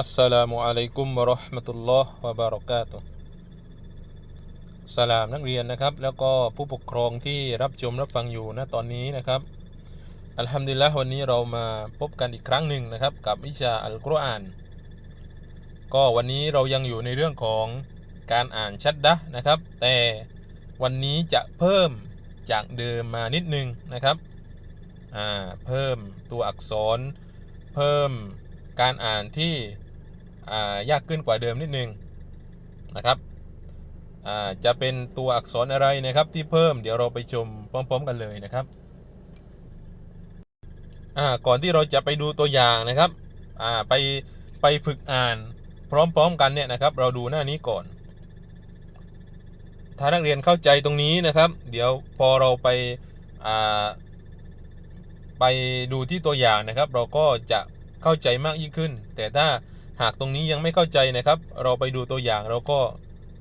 อัสสลามุอะลัยกุมวะเราะห์มะตุลลอฮ์วะบารอกาตุสลามนักเรียนนะครับ แล้วก็ผู้ปกครองที่รับชมรับฟังอยู่ณตอนนี้นะครับอัลฮัมดุลิลละห์วันนี้เรามาพบกันอีกครั้งหนึ่งนะครับ กับวิชาอัลกุรอาน ก็วันนี้เรายังอยู่ในเรื่องของการอ่านชัดดะนะครับ แต่วันนี้จะเพิ่มจากเดิมมานิดนึงนะครับอ่าเพิ่มตัวอักษร เพิ่มการอ่านที่ ยากขึ้นกว่าเดิมนิดนึงนะครับจะเป็นตัวอักษรอะไรนะครับที่เพิ่มเดี๋ยวเราไปชมพร้อม ๆ กันเลยนะครับก่อนที่เราจะไปดูตัวอย่างนะครับไปไปฝึกอ่านพร้อม ๆ กันเนี่ยนะครับ เราดูหน้านี้ก่อน ถ้านักเรียนเข้าใจตรงนี้นะครับ เดี๋ยวพอเราไปไปดูที่ตัวอย่างนะครับ เราก็จะเข้าใจมากยิ่งขึ้น แต่ถ้า หากตรงนี้ยังไม่เข้าใจนะครับ เราไปดูตัวอย่างเราก็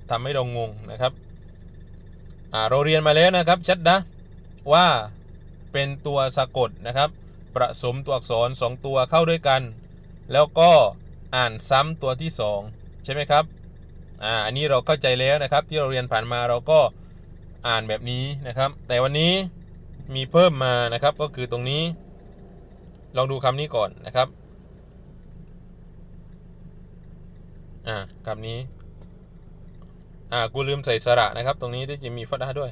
ทำให้เรางงนะครับอ่าเราเรียนมาแล้วนะครับชัดนะว่าเป็นตัวสะกดนะครับผสมตัวอักษร 2 ตัวเข้าด้วยกัน แล้วก็อ่านซ้ำตัวที่ 2 ใช่ไหมครับอ่าอันนี้เราเข้าใจแล้วนะครับ ที่เราเรียนผ่านมาเราก็อ่านแบบนี้นะครับ แต่วันนี้มีเพิ่มมานะครับก็คือตรงนี้ ลองดูคำนี้ก่อนนะครับ อ่าคำนี้ อ่า กูลืมใส่สระนะครับ ตรงนี้ที่จะมีฟัดดาด้วย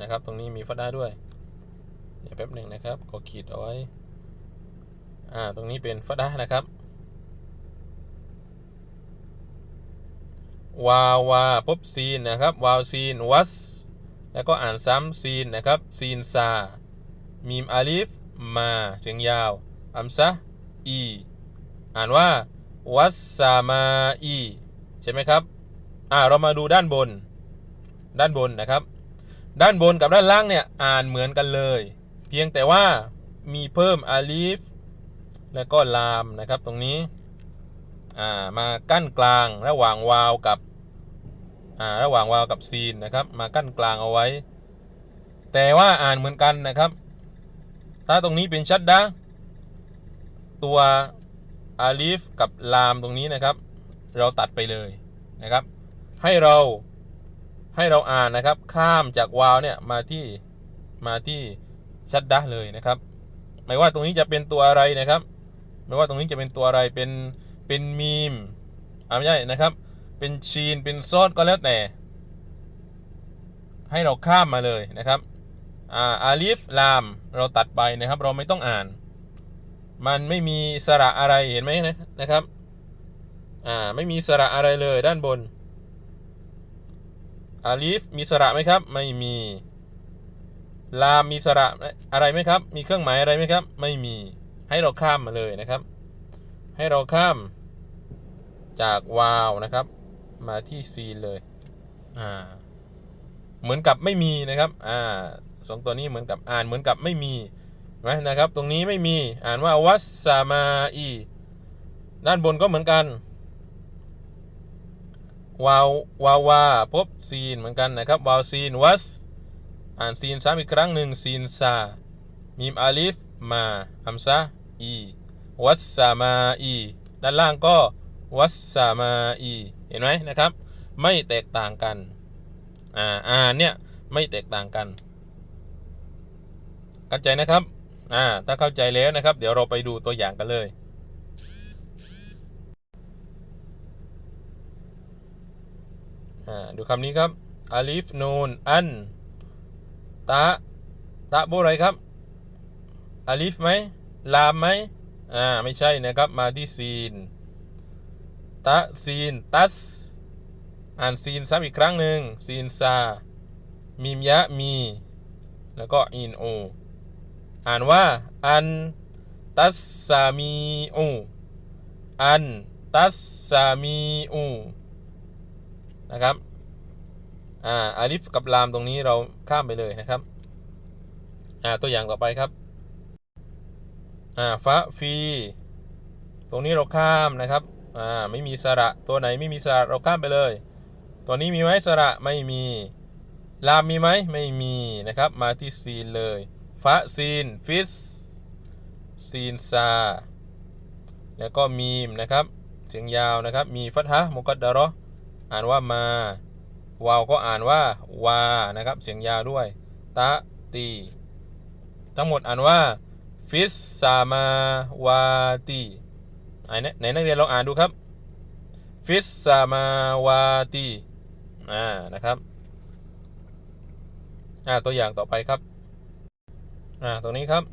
นะครับ ตรงนี้มีฟัดดาด้วย เดี๋ยวแป๊บหนึ่งนะครับก็ขีดเอาไว้ อ่า ตรงนี้เป็นฟัดดานะครับวาวาพบซีนนะครับวาวซีนวัสแล้วก็อ่านซ้ำซีนนะครับซีนซามีมอาลิฟมาเสียงยาวอัมซะอีอ่านว่า วัสซามาอีใช่ไหมครับอ่าเรามาดูด้านบน ด้านบนนะครับ ด้านบนกับด้านล่างเนี่ยอ่านเหมือนกันเลย เพียงแต่ว่ามีเพิ่มอาลิฟแล้วก็ลามนะครับตรงนี้อ่ามากั้นกลางระหว่างวาวกับอ่าระหว่างวาวกับซีนนะครับ มากั้นกลางเอาไว้ แต่ว่าอ่านเหมือนกันนะครับ ถ้าตรงนี้เป็นชัดดะตัว อาลิฟกับลามตรงนี้นะครับ เราตัดไปเลยนะครับ ให้เราให้เราอ่านนะครับ ข้ามจากวาวเนี่ยมาที่มาที่ชัดดะเลยนะครับ ไม่ว่าตรงนี้จะเป็นตัวอะไรนะครับ ไม่ว่าตรงนี้จะเป็นตัวอะไรเป็นเป็นมีมอ่าไม่ใช่นะครับ เป็นชีนเป็นซอสก็แล้วแต่ ให้เราข้ามมาเลยนะครับอ่าอาลิฟลามเราตัดไปนะครับ เราไม่ต้องอ่าน มันไม่มีสระอะไรเห็นไหมนะนะครับ อ่า ไม่มีสระอะไรเลยด้านบนอาลิฟมีสระไหมครับ ไม่มีลามมีสระอะไรไหมครับ มีเครื่องหมายอะไรไหมครับ ไม่มีให้เราข้ามมาเลยนะครับ ให้เราข้ามจากวาวนะครับ มาที่ซีเลยอ่าเหมือนกับไม่มีนะครับอ่าสองตัวนี้เหมือนกับอ่านเหมือนกับไม่มี ไหมนะครับ ตรงนี้ไม่มีอ่านว่าวัสซามาอีด้านบนก็เหมือนกันวาววาวาพบซีนเหมือนกันนะครับวาวซีนวัสอ่านซีนซ้ำอีกครั้งหนึ่งซีนซามีมอาลิฟมาอัมซาอีวัสซามาอีด้านล่างก็วัสซามาอีเห็นไหมนะครับ ไม่แตกต่างกันอ่าอ่านเนี่ยไม่แตกต่างกันเข้าใจนะครับ อ่าถ้าเข้าใจแล้วนะครับ เดี๋ยวเราไปดูตัวอย่างกันเลยอ่าดูคำนี้ครับอาลิฟนูนอันตะตะโบอะไรครับอาลิฟไหมลามไหมอ่าไม่ใช่นะครับมาที่ซีนตะซีนตัสอ่านซีนซ้ำอีกครั้งหนึ่งซีนซามีมยะมี แล้วก็อินโอ อ่านว่า อันตัสซามีอูอันตัสซามีอูนะครับ อ่าอาลิฟกับลามตรงนี้เราข้ามไปเลยนะครับ อ่าตัวอย่างต่อไปครับ อ่าฟะฟี ตรงนี้เราข้ามนะครับ อ่าไม่มีสระตัวไหนไม่มีสระเราข้ามไปเลย ตัวนี้มีไหมสระไม่มี ลามมีไหมไม่มีนะครับ มาที่ซีนเลย ฟะซีน ฟิส ซีนซา แล้วก็มีมนะครับ เสียงยาวนะครับ มีฟัตฮะมุกัดดะเราะห์อ่านว่ามา วาวก็อ่านว่า วา นะครับ เสียงยาวด้วย ตะ ตี ทั้งหมดอ่านว่า ฟิสซามาวาตีไหนไหนนักเรียนลองอ่านดูครับ ฟิสซามาวาตี อ่า นะครับ อ่า ตัวอย่างต่อไปครับ อ่าตรงนี้ครับ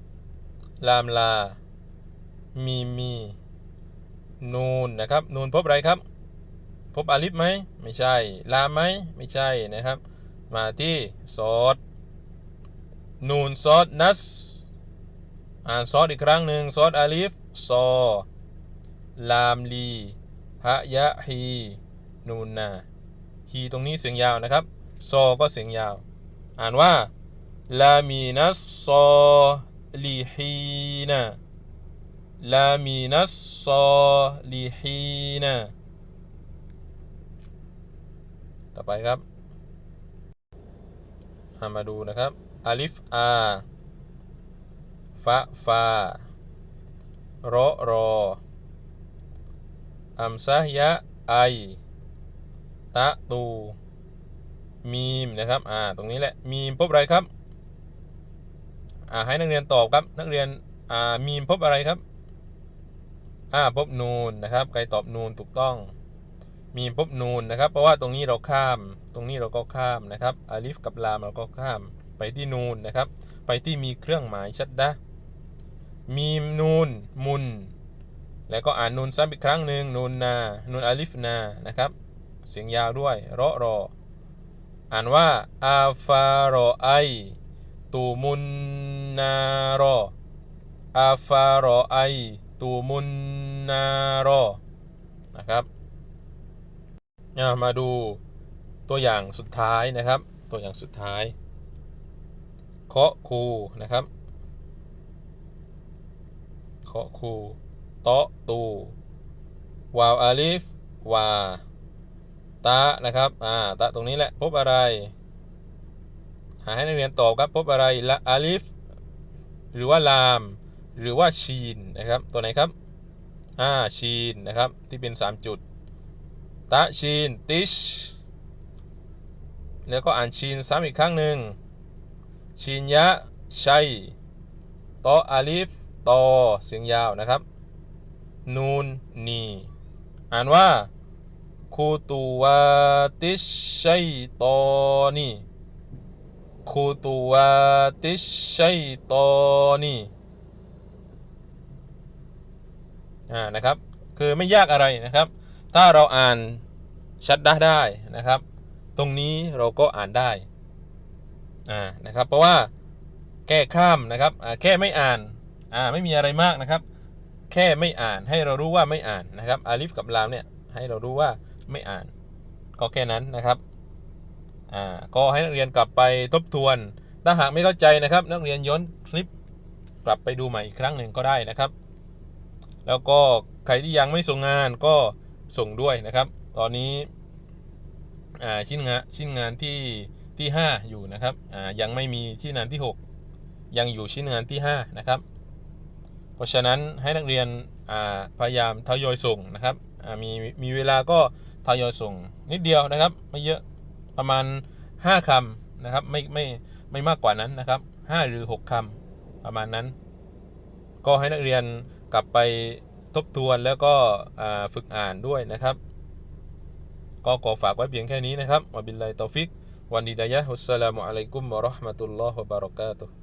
ลามลา มีมีนูนนะครับ นูนพบอะไรครับ พบอาลิฟไหมไม่ใช่ ลามไหมไม่ใช่นะครับ มาที่ซอดนูนซอดนัส อ่านซอดอีกครั้งหนึ่งซอดอาลิฟซอลามลีฮะยะฮีนูนนาฮีตรงนี้เสียงยาวนะครับ ซอก็เสียงยาว อ่านว่า ลามีนัสซอลีฮีนาลามีนัสซอลิฮีนะต่อไปครับามาดูนะครับอาลิฟอาฟะฟารอรออัมซะยะไอตะตูมีมนะครับ อ่า ตรงนี้แหละ มีมพบอะไรครับ ให้นักเรียนตอบครับ นักเรียนอ่ามีมพบอะไรครับอ่าพบนูนนะครับ ใครตอบนูนถูกต้อง มีพบนูนนะครับ เพราะว่าตรงนี้เราข้าม ตรงนี้เราก็ข้ามนะครับอาลิฟกับลามเราก็ข้าม ไปที่นูนนะครับ ไปที่มีเครื่องหมายชัดดะมีนูนมุน แล้วก็อ่านนูนซ้ำอีกครั้งหนึ่งนูนนานูนอาลิฟนานะครับ เสียงยาวด้วยรอรอ อ่านว่าอาฟารอไอ ตูมุนนารออาฟารอไอตูมุนนารอนะครับอ่ามาดูตัวอย่างสุดท้ายนะครับ ตัวอย่างสุดท้ายเคาะคูนะครับเคาะคูโตาะตูวาวอาลิฟวาตะนะครับ อ่า ตะ ตรงนี้แหละ พบอะไร ให้นักเรียนตอบครับพบอะไรละอาลิฟหรือว่าลาม หรือว่าชีนนะครับ ตัวไหนครับอ่าชีนนะครับที่เป็น 3 จุดตะชีนติชแล้วก็อ่านชีนซ้ำอีกครั้งหนึ่งชีนยะชัยตออาลิฟตอเสียงยาวนะครับ นูนนีอ่านว่าคูตูวาติชชัยตอนี คูตูวาติชัยตอนีอ่านะครับ คือไม่ยากอะไรนะครับ ถ้าเราอ่านชัดได้ได้นะครับ ตรงนี้เราก็อ่านได้อ่านะครับ เพราะว่าแก้ข้ามนะครับอ่าแค่ไม่อ่านอ่าไม่มีอะไรมากนะครับ แค่ไม่อ่านให้เรารู้ว่าไม่อ่านนะครับอาลิฟกับลามเนี่ยให้เรารู้ว่าไม่อ่านก็แค่นั้นนะครับ อ่าก็ให้นักเรียนกลับไปทบทวน ถ้าหากไม่เข้าใจนะครับ นักเรียนย้อนคลิปกลับไปดูใหม่อีกครั้งหนึ่งก็ได้นะครับ แล้วก็ใครที่ยังไม่ส่งงานก็ส่งด้วยนะครับ ตอนนี้อ่าชิ้นงานชิ้นงานที่ที่ 5 อยู่นะครับอ่ายังไม่มีชิ้นงานที่ 6 ยังอยู่ชิ้นงานที่ 5 นะครับ เพราะฉะนั้นให้นักเรียนอ่าพยายามทยอยส่งนะครับอ่ามีมีเวลาก็ทยอยส่งนิดเดียวนะครับ ไม่เยอะ ประมาณ 5คำนะครับ ไม่ไม่ไม่มากกว่านั้นนะครับ 5 หรือ 6คำประมาณนั้น ก็ให้นักเรียนกลับไปทบทวนแล้วก็ฝึกอ่านด้วยนะครับ ก็ขอฝากไว้เพียงแค่นี้นะครับวะบิลลาฮิตอฟิกวันดีดายะฮุสสลามุอะลัยกุมวะเราะห์มะตุลลอฮ์วะบารอกาตุฮ์